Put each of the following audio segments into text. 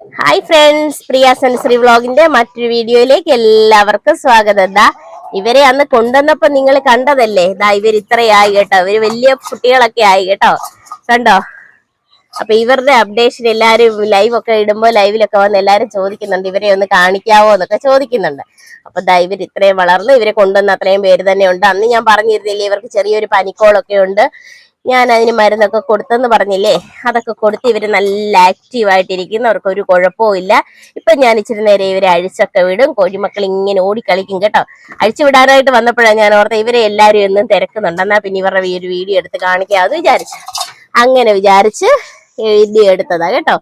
Hi friends Priya sensory വ്ളോഗിന്റെ മറ്റൊരു വീഡിയോയിലേക്ക് എല്ലാവർക്കും സ്വാഗതം. ദാ ഇവരെ അന്ന് കൊണ്ടുവന്നപ്പോ നിങ്ങൾ കണ്ടതല്ലേ? ഇതാ ഇവർ ഇത്രയായി കേട്ടോ. ഇവർ വലിയ കുട്ടികളൊക്കെ ആയി കേട്ടോ. കണ്ടോ? അപ്പൊ ഇവരുടെ അപ്ഡേഷൻ എല്ലാരും ലൈവ് ഒക്കെ ഇടുമ്പോ ലൈവിലൊക്കെ വന്ന് എല്ലാരും ചോദിക്കുന്നുണ്ട് ഇവരെ ഒന്ന് കാണിക്കാവോ? എന്നൊക്കെ ചോദിക്കുന്നുണ്ട്. അപ്പൊ ദാ ഇവർ ഇത്രയും വളർന്നു ഇവരെ കൊണ്ടുവന്ന അത്രയും പേര് തന്നെ ഉണ്ട്. അന്ന് ഞാൻ പറഞ്ഞിരുന്നില്ലേ ഇവർക്ക് ചെറിയൊരു പനിക്കോളൊക്കെ ഉണ്ട്. ഞാൻ അതിന് മരുന്നൊക്കെ കൊടുത്തെന്ന് പറഞ്ഞില്ലേ? അതൊക്കെ കൊടുത്ത് ഇവർ നല്ല ആക്റ്റീവായിട്ടിരിക്കുന്നു അവർക്ക് ഒരു കുഴപ്പവും ഇല്ല. ഇപ്പൊ ഞാൻ ഇച്ചിരി നേരെ ഇവരെ അഴിച്ചൊക്കെ വിടും. കോഴിമക്കൾ ഇങ്ങനെ ഓടിക്കളിക്കും കേട്ടോ. അഴിച്ചു വിടാനായിട്ട് വന്നപ്പോഴാണ് ഞാൻ ഓർത്ത ഇവരെ എല്ലാവരും എന്നും തിരക്കുന്നുണ്ട്. എന്നാ പിന്നെ ഇവരുടെ ഈ ഒരു വീഡിയോ എടുത്ത് കാണിക്കാമെന്ന് വിചാരിച്ചു. അങ്ങനെ വിചാരിച്ച് വീഡിയോ എടുത്തതാ കേട്ടോ.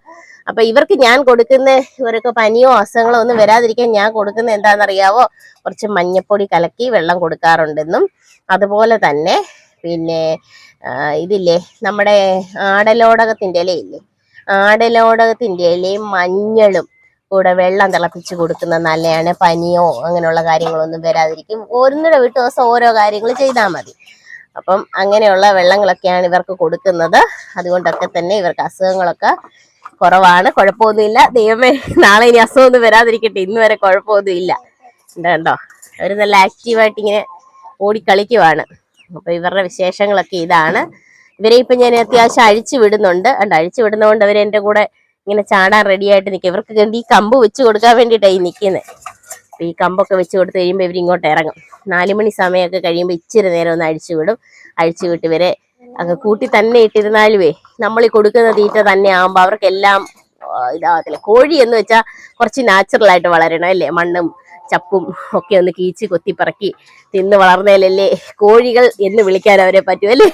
അപ്പൊ ഇവർക്ക് ഞാൻ കൊടുക്കുന്ന ഇവർക്ക് പനിയോ അസുഖങ്ങളോ ഒന്നും വരാതിരിക്കാൻ ഞാൻ കൊടുക്കുന്ന എന്താണെന്നറിയാവോ? കുറച്ച് മഞ്ഞപ്പൊടി കലക്കി വെള്ളം കൊടുക്കാറുണ്ടെന്നും. അതുപോലെ തന്നെ പിന്നെ ഇതില്ലേ നമ്മുടെ ആടലോടകത്തിന്റെ ഇലയില്ലേ? ആടലോടകത്തിന്റെ ഇലയും മഞ്ഞളും കൂടെ വെള്ളം തിളപ്പിച്ച് കൊടുക്കുന്നത് നല്ലതാണ് പനിയോ അങ്ങനെയുള്ള കാര്യങ്ങളൊന്നും വരാതിരിക്കും. ഓരോന്നിടെ വിട്ട് ദിവസം ഓരോ കാര്യങ്ങൾ ചെയ്താൽ മതി. അപ്പം അങ്ങനെയുള്ള വെള്ളങ്ങളൊക്കെയാണ് ഇവർക്ക് കൊടുക്കുന്നത്. അതുകൊണ്ടൊക്കെ തന്നെ ഇവർക്ക് അസുഖങ്ങളൊക്കെ കുറവാണ്. കുഴപ്പമൊന്നുമില്ല. ദൈവമേ നാളെ ഇനി അസുഖമൊന്നും വരാതിരിക്കട്ടെ. ഇന്ന് വരെ കുഴപ്പമൊന്നുമില്ല. കണ്ടോ അവർ നല്ല ആക്റ്റീവായിട്ട് ഇങ്ങനെ ഓടിക്കളിക്കുവാണ്. അപ്പൊ ഇവരുടെ വിശേഷങ്ങളൊക്കെ ഇതാണ്. ഇവരെ ഇപ്പൊ ഞാൻ അത്യാവശ്യം അഴിച്ചു വിടുന്നുണ്ട്. അണ്ട് അഴിച്ചു വിടുന്നതുകൊണ്ട് അവർ എന്റെ കൂടെ ഇങ്ങനെ ചാടാൻ റെഡി ആയിട്ട് നിൽക്കും ഇവർക്ക് ഈ കമ്പ് വെച്ച് കൊടുക്കാൻ വേണ്ടിയിട്ടാണ് ഈ നിൽക്കുന്നത് അപ്പൊ ഈ കമ്പൊക്കെ വെച്ച് കൊടുത്ത് കഴിയുമ്പോൾ ഇവർ ഇങ്ങോട്ട് ഇറങ്ങും. നാലുമണി സമയമൊക്കെ കഴിയുമ്പോൾ ഇച്ചിരി നേരം ഒന്ന് അഴിച്ചു വിടും. അഴിച്ചു വിട്ട് ഇവരെ അങ്ങ് കൂട്ടി തന്നെ ഇട്ടിരുന്നാലുവേ നമ്മൾ ഈ കൊടുക്കുന്ന തീറ്റ തന്നെ ആകുമ്പോൾ അവർക്കെല്ലാം ഇതാകത്തില്ല കോഴി എന്ന് വെച്ചാൽ കുറച്ച് നാച്ചുറൽ ആയിട്ട് വളരണം അല്ലേ? മണ്ണും ചപ്പും ഒക്കെ ഒന്ന് കീച്ച് കൊത്തിപ്പറക്കി തിന്ന് വളർന്നേലല്ലേ? കോഴികൾ എന്ന് വിളിക്കാൻ അവരെ പറ്റുമല്ലേ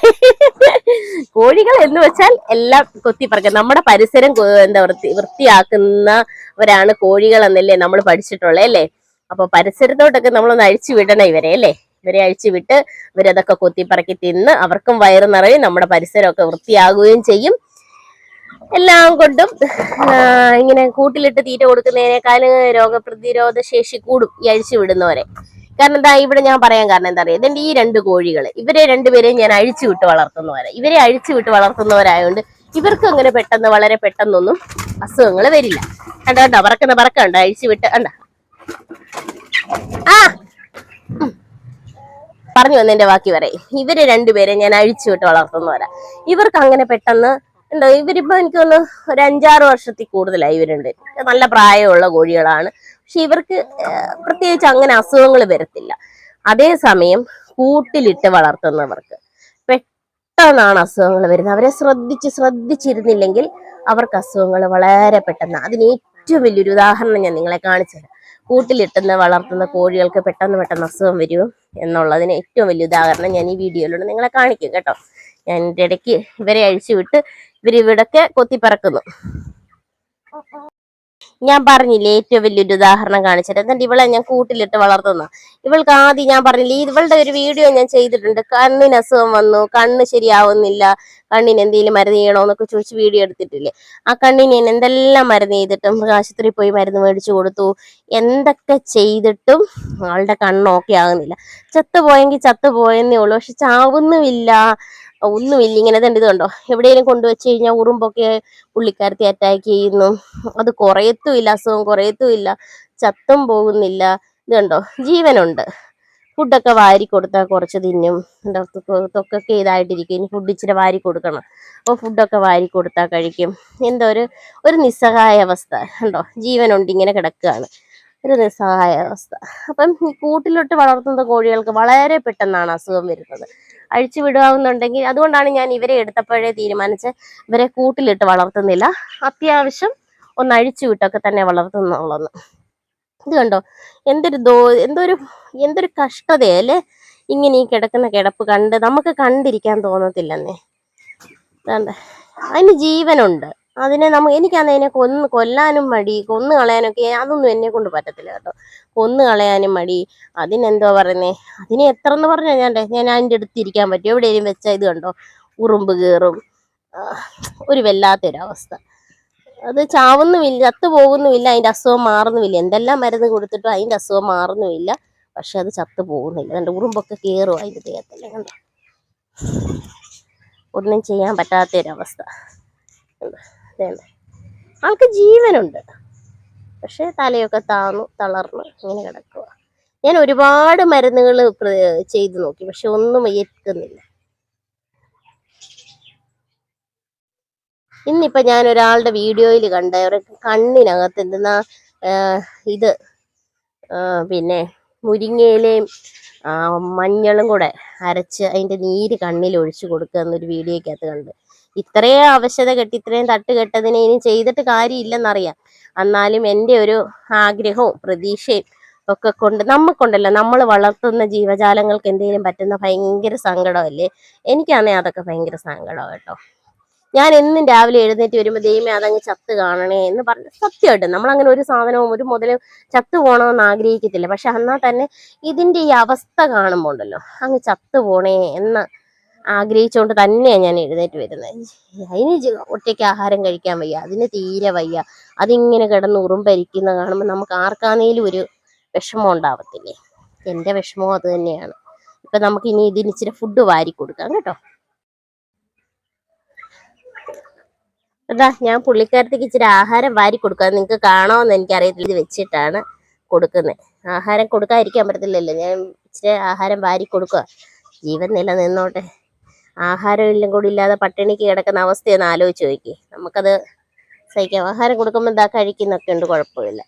കോഴികൾ എന്ന് വെച്ചാൽ എല്ലാം കൊത്തിപ്പറക്കുക നമ്മുടെ പരിസരം എന്താ വൃത്തി വൃത്തിയാക്കുന്നവരാണ് കോഴികൾ എന്നല്ലേ നമ്മൾ പഠിച്ചിട്ടുള്ളത് അല്ലേ? അപ്പൊ പരിസരത്തോട്ടൊക്കെ നമ്മളൊന്ന് അഴിച്ചു വിടണം ഇവരെ അല്ലേ? ഇവരെ അഴിച്ചു വിട്ട് ഇവരതൊക്കെ കൊത്തിപ്പറക്കി തിന്ന് അവർക്കും വയറ് നിറയും നമ്മുടെ പരിസരമൊക്കെ വൃത്തിയാകുകയും ചെയ്യും. എല്ലാം കൊണ്ടും ഇങ്ങനെ കൂട്ടിലിട്ട് തീറ്റ കൊടുക്കുന്നതിനേക്കാളും രോഗപ്രതിരോധ ശേഷി കൂടും ഈ അഴിച്ചു വിടുന്നവരെ. കാരണം എന്താ ഇവിടെ ഞാൻ പറയാൻ കാരണം എന്താ പറയുക ഇതിന്റെ ഈ രണ്ട് കോഴികൾ ഇവരെ രണ്ടുപേരെയും ഞാൻ അഴിച്ചു വിട്ട് വളർത്തുന്നവരെ. ഇവരെ അഴിച്ചു വിട്ട് വളർത്തുന്നവരായതുകൊണ്ട് ഇവർക്ക് അങ്ങനെ പെട്ടെന്ന് വളരെ പെട്ടെന്നൊന്നും അസുഖങ്ങൾ വരില്ല. കണ്ടോ കണ്ടോ പറക്കുന്ന പറക്കണ്ട? അഴിച്ചു വിട്ട് കണ്ട? ആ. പറഞ്ഞു വന്നതിന്റെ ബാക്കി പറയും ഇവരെ രണ്ടുപേരെ ഞാൻ അഴിച്ചു വിട്ട് വളർത്തുന്നവരാ. ഇവർക്ക് അങ്ങനെ പെട്ടെന്ന് എന്താ ഇവരിപ്പോ എനിക്ക് തോന്നുന്നു ഒരു അഞ്ചാറ് വർഷത്തിൽ കൂടുതലായി ഇവരുണ്ട്. നല്ല പ്രായമുള്ള കോഴികളാണ്. പക്ഷെ ഇവർക്ക് പ്രത്യേകിച്ച് അങ്ങനെ അസുഖങ്ങൾ വരത്തില്ല. അതേസമയം കൂട്ടിലിട്ട് വളർത്തുന്നവർക്ക് പെട്ടെന്നാണ് അസുഖങ്ങൾ വരുന്നത്. അവരെ ശ്രദ്ധിച്ച് ശ്രദ്ധിച്ചിരുന്നില്ലെങ്കിൽ അവർക്ക് അസുഖങ്ങൾ വളരെ പെട്ടെന്ന്. അതിന് ഏറ്റവും വലിയൊരു ഉദാഹരണം ഞാൻ നിങ്ങളെ കാണിച്ചു തരാം. കൂട്ടിലിട്ടുന്ന വളർത്തുന്ന കോഴികൾക്ക് പെട്ടെന്ന് പെട്ടെന്ന് അസുഖം വരും എന്നുള്ളതിന് ഏറ്റവും വലിയ ഉദാഹരണം ഞാൻ ഈ വീഡിയോയിലൂടെ നിങ്ങളെ കാണിക്കും കേട്ടോ. ഞാൻ എന്റെ ഇടയ്ക്ക് ഇവരെ അഴിച്ചു വിട്ട് ഇവർ ഇവിടൊക്കെ കൊത്തിപ്പറക്കുന്നു. ഞാൻ പറഞ്ഞില്ലേ ഏറ്റവും വലിയൊരു ഉദാഹരണം കാണിച്ചിട്ട് എന്നിട്ട് ഇവളെ ഞാൻ കൂട്ടിലിട്ട് വളർത്തുന്ന. ഇവൾക്ക് ആദ്യം ഞാൻ പറഞ്ഞില്ലേ ഇവളുടെ ഒരു വീഡിയോ ഞാൻ ചെയ്തിട്ടുണ്ട്. കണ്ണിന് അസുഖം വന്നു കണ്ണ് ശരിയാവുന്നില്ല കണ്ണിന് എന്തെങ്കിലും മരുന്ന് ചെയ്യണോന്നൊക്കെ ചോദിച്ച് വീഡിയോ എടുത്തിട്ടില്ലേ. ആ കണ്ണിന് ഞാൻ എന്തെല്ലാം മരുന്ന് ചെയ്തിട്ടും ആശുപത്രിയിൽ പോയി മരുന്ന് മേടിച്ചു കൊടുത്തു. എന്തൊക്കെ ചെയ്തിട്ടും ആളുടെ കണ്ണ് ഓക്കെ ആകുന്നില്ല ചത്തുപോയെങ്കിൽ ചത്തുപോയെന്നേ ഉള്ളൂ. പക്ഷെ ചാവുന്നുമില്ല. ഒന്നുമില്ല. ഇങ്ങനെ തന്നെ ഇത് കണ്ടോ? എവിടെയെങ്കിലും കൊണ്ടുവച്ച് കഴിഞ്ഞാൽ ഉറുമ്പൊക്കെ പുള്ളിക്കാരത്തി അറ്റാക്ക് ചെയ്യുന്നു. അത് കുറയത്തുമില്ല അസുഖം കുറയത്തുമില്ല ചത്തും പോകുന്നില്ല. ഇത് കണ്ടോ? ജീവനുണ്ട്. ഫുഡൊക്കെ വാരി കൊടുത്താൽ കുറച്ച് തിന്നും. തൊക്കൊക്കെ ഇതായിട്ടിരിക്കും. ഇനി ഫുഡ് ഇച്ചിരി വാരി കൊടുക്കണം. അപ്പോൾ ഫുഡൊക്കെ വാരി കൊടുത്താൽ കഴിക്കും. എന്തോ ഒരു ഒരു നിസ്സഹായ അവസ്ഥ ഉണ്ടോ ജീവനുണ്ട് ഇങ്ങനെ കിടക്കുകയാണ്. ഒരു നിസ്സഹായ അവസ്ഥ. അപ്പം കൂട്ടിലോട്ട് വളർത്തുന്ന കോഴികൾക്ക് വളരെ പെട്ടെന്നാണ് അസുഖം വരുന്നത്. അഴിച്ചു വിടുകയെന്നുണ്ടെങ്കിൽ അതുകൊണ്ടാണ് ഞാൻ ഇവരെ എടുത്തപ്പോഴേ തീരുമാനിച്ച് ഇവരെ കൂട്ടിലിട്ട് വളർത്തുന്നില്ല. അത്യാവശ്യം ഒന്ന് അഴിച്ചു വിട്ടൊക്കെ തന്നെ വളർത്തുന്നുള്ളൊന്ന് ഇത് കണ്ടോ? എന്തൊരു ദോ എന്തൊരു എന്തൊരു കഷ്ടതയല്ലേ ഇങ്ങനെ ഈ കിടക്കുന്ന കിടപ്പ് കണ്ട് നമുക്ക് കണ്ടിരിക്കാൻ തോന്നത്തില്ലെന്നേ. അതിന് ജീവനുണ്ട്. അതിനെ നമ്മ എനിക്കാന്ന് അതിനെ കൊന്ന് കൊല്ലാനും മടി കൊന്നു കളയാനൊക്കെ അതൊന്നും എന്നെ കൊണ്ട് പറ്റത്തില്ല കേട്ടോ. കൊന്നു കളയാനും മടി. അതിനെന്തോ പറയുന്നേ? അതിനെ എത്ര എന്ന് പറഞ്ഞാൽ ഞാൻ ഞാൻ അതിന്റെ അടുത്ത് ഇരിക്കാൻ പറ്റും. എവിടെയെങ്കിലും വെച്ചാൽ ഇത് കണ്ടോ? ഉറുമ്പ് കയറും ഒരു വല്ലാത്തൊരവസ്ഥ. അത് ചാവുന്നുമില്ല ചത്തു പോകുന്നുമില്ല അതിന്റെ അസുഖം മാറുന്നുമില്ല. എന്തെല്ലാം മരുന്ന് കൊടുത്തിട്ടും അതിന്റെ അസുഖം മാറുന്നുമില്ല. പക്ഷെ അത് ചത്തു പോകുന്നില്ല. കണ്ടോ? ഉറുമ്പൊക്കെ കയറും അതിന്റെ ദേഹത്തല്ലേ കണ്ടോ? ഒന്നും ചെയ്യാൻ പറ്റാത്തൊരവസ്ഥ. കണ്ടോ? ദേ ആൾക്ക് ജീവനുണ്ട്. പക്ഷെ തലയൊക്കെ താന്നു തളർന്ന് ഇങ്ങനെ കിടക്കുക ഞാൻ ഒരുപാട് മരുന്നുകൾ ചെയ്തു നോക്കി പക്ഷെ ഒന്നും ഏൽക്കുന്നില്ല. ഇന്നിപ്പോ ഞാൻ ഒരാളുടെ വീഡിയോയിൽ കണ്ട കണ്ണിനകത്ത് എന്തെന്നാ ഇത് പിന്നെ മുരിങ്ങയിലയും മഞ്ഞളും കൂടെ അരച്ച് അതിന്റെ നീര് കണ്ണിൽ ഒഴിച്ചു കൊടുക്കുക എന്നൊരു വീഡിയോക്കകത്ത് കണ്ട്. ഇത്രയും അവശത കെട്ടി ഇത്രയും തട്ട് കെട്ടതിനെ ഇനി ചെയ്തിട്ട് കാര്യമില്ലെന്നറിയാം. എന്നാലും എന്റെ ഒരു ആഗ്രഹവും പ്രതീക്ഷയും ഒക്കെ കൊണ്ട് നമുക്കുണ്ടല്ലോ നമ്മൾ വളർത്തുന്ന ജീവജാലങ്ങൾക്ക് എന്തെങ്കിലും പറ്റുന്ന ഭയങ്കര സങ്കടമല്ലേ? എനിക്കാണെങ്കിൽ അതൊക്കെ ഭയങ്കര സങ്കടം കേട്ടോ. ഞാൻ എന്നും രാവിലെ എഴുന്നേറ്റ് വരുമ്പോൾ ദൈവമേ അതങ്ങ് ചത്ത് കാണണേ എന്ന് പറഞ്ഞ് സത്യമായിട്ട് നമ്മളങ്ങനെ ഒരു സാധനവും ഒരു മുതലും ചത്തു പോകണമെന്ന് ആഗ്രഹിക്കത്തില്ല. പക്ഷെ എന്നാൽ തന്നെ ഇതിന്റെ ഈ അവസ്ഥ കാണുമ്പോൾ ഉണ്ടല്ലോ അങ്ങ് ചത്തു പോണേ എന്ന് ആഗ്രഹിച്ചുകൊണ്ട് തന്നെയാണ് ഞാൻ എഴുന്നേറ്റ് വരുന്നത് അതിന് ഒറ്റയ്ക്ക് ആഹാരം കഴിക്കാൻ വയ്യ. അതിന് തീരെ വയ്യ. അതിങ്ങനെ കിടന്ന് ഉറുമ്പരിക്കുന്ന കാണുമ്പോൾ നമുക്ക് ആർക്കാണേലും ഒരു വിഷമം ഉണ്ടാവത്തില്ലേ? എന്റെ വിഷമവും അത് തന്നെയാണ്. ഇപ്പം നമുക്ക് ഇനി ഇതിന് ഇച്ചിരി ഫുഡ് വാരി കൊടുക്കാം കേട്ടോ. അതാ ഞാൻ പുള്ളിക്കാരത്തേക്ക് ഇച്ചിരി ആഹാരം വാരി കൊടുക്കാം. നിങ്ങൾക്ക് കാണാമെന്ന് എനിക്കറിയത്തില്ല. ഇത് വെച്ചിട്ടാണ് കൊടുക്കുന്നത് ആഹാരം കൊടുക്കാതിരിക്കാൻ പറ്റത്തില്ലല്ലോ. ഞാൻ ഇച്ചിരി ആഹാരം വാരി കൊടുക്കുക ജീവൻ നില നിലനിന്നോട്ടെ. ആഹാരം എല്ലാം കൂടി ഇല്ലാതെ പട്ടിണിക്ക് കിടക്കുന്ന അവസ്ഥയൊന്ന് ആലോചിച്ച് നോക്കി നമുക്കത് സഹിക്കാം. ആഹാരം കൊടുക്കുമ്പോൾ എന്താ കഴിക്കുന്നൊക്കെ ഉണ്ട് കുഴപ്പമില്ല.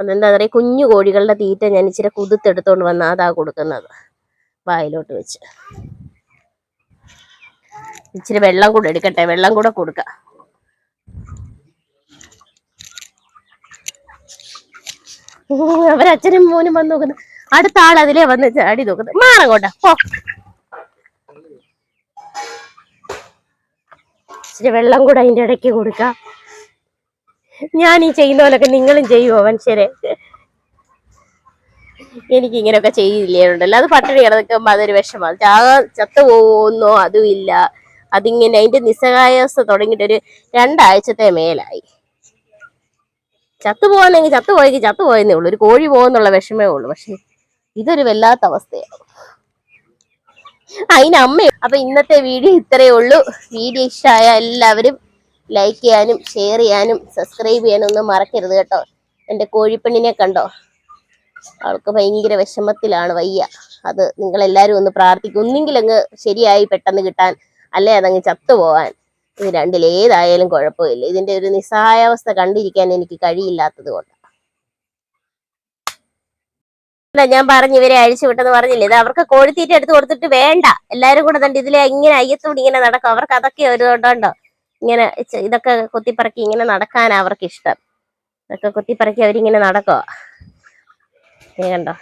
അതെന്താ പറയുക കുഞ്ഞു കോഴികളുടെ തീറ്റ ഞാൻ ഇച്ചിരി കുതിർത്തെടുത്തോണ്ട് വന്ന അതാ കൊടുക്കുന്നത്. വായിലോട്ട് വെച്ച്. ഇച്ചിരി വെള്ളം കൂടെ എടുക്കട്ടെ. വെള്ളം കൂടെ കൊടുക്കാം. അവരച്ഛനും മോനും വന്ന് നോക്കുന്നു. അടുത്ത ആൾ അതിലേ വന്ന് ചാടി നോക്കുന്നത് മാറങ്ങോട്ടെ. ഇച്ചിരി വെള്ളം കൂടെ അതിന്റെ ഇടയ്ക്ക് കൊടുക്കാം. ഞാൻ ഈ ചെയ്യുന്ന പോലൊക്കെ നിങ്ങളും ചെയ്യുമോ മനുഷ്യരെ? എനിക്ക് ഇങ്ങനെയൊക്കെ ചെയ്യില്ലേ അത് പട്ടിണി കിടക്കുമ്പോൾ അതൊരു വിഷമാണ് ചാ ചത്തു പോകുന്നോ അതും ഇല്ല. അതിങ്ങനെ അതിന്റെ നിസ്സഹായാവസ്ഥ തുടങ്ങിയിട്ട് ഒരു രണ്ടാഴ്ചത്തെ മേലായി. ചത്തു പോകുന്നെങ്കിൽ ചത്തു പോയെങ്കിൽ ചത്തു പോയെന്നേ ഉള്ളൂ. ഒരു കോഴി പോകുന്നുള്ള വിഷമേ ഉള്ളൂ. പക്ഷെ ഇതൊരു വല്ലാത്ത അവസ്ഥയാണ്. അതിന് അമ്മ അപ്പൊ ഇന്നത്തെ വീഡിയോ ഇത്രയേ ഉള്ളൂ. വീഡിയോ ഇഷ്ടമായ എല്ലാവരും ലൈക്ക് ചെയ്യാനും ഷെയർ ചെയ്യാനും സബ്സ്ക്രൈബ് ചെയ്യാനും ഒന്നും മറക്കരുത് കേട്ടോ. എന്റെ കോഴിപ്പെണ്ണിനെ കണ്ടോ? അവൾക്ക് ഭയങ്കര വിഷമത്തിലാണ് വയ്യ. അത് നിങ്ങൾ എല്ലാവരും ഒന്ന് പ്രാർത്ഥിക്കും. ഒന്നെങ്കിൽ അങ്ങ് ശരിയായി പെട്ടെന്ന് കിട്ടാൻ അല്ലെ? അതങ്ങ് ചത്തുപോവാൻ ഇത് രണ്ടിലേതായാലും കുഴപ്പമില്ല. ഇതിന്റെ ഒരു നിസ്സഹായാവസ്ഥ കണ്ടിരിക്കാൻ എനിക്ക് കഴിയില്ലാത്തത് കൊണ്ട്. അല്ല ഞാൻ പറഞ്ഞു ഇവരെ അഴിച്ചു വിട്ടെന്ന് പറഞ്ഞില്ലേ? ഇത് അവർക്ക് കോഴിത്തീറ്റ എടുത്ത് കൊടുത്തിട്ട് വേണ്ട. എല്ലാരും കൂടെ തന്നെ ഇതിലെ ഇങ്ങനെ അയ്യത്തോട് ഇങ്ങനെ നടക്കും. അവർക്ക് അതൊക്കെ ഒരു ഇതുണ്ടോ ഇങ്ങനെ ഇതൊക്കെ കുത്തിപ്പറക്കി ഇങ്ങനെ നടക്കാനാ അവർക്ക് ഇഷ്ടം ഇതൊക്കെ കുത്തിപ്പറക്കി അവരിങ്ങനെ നടക്കോ കണ്ടോ?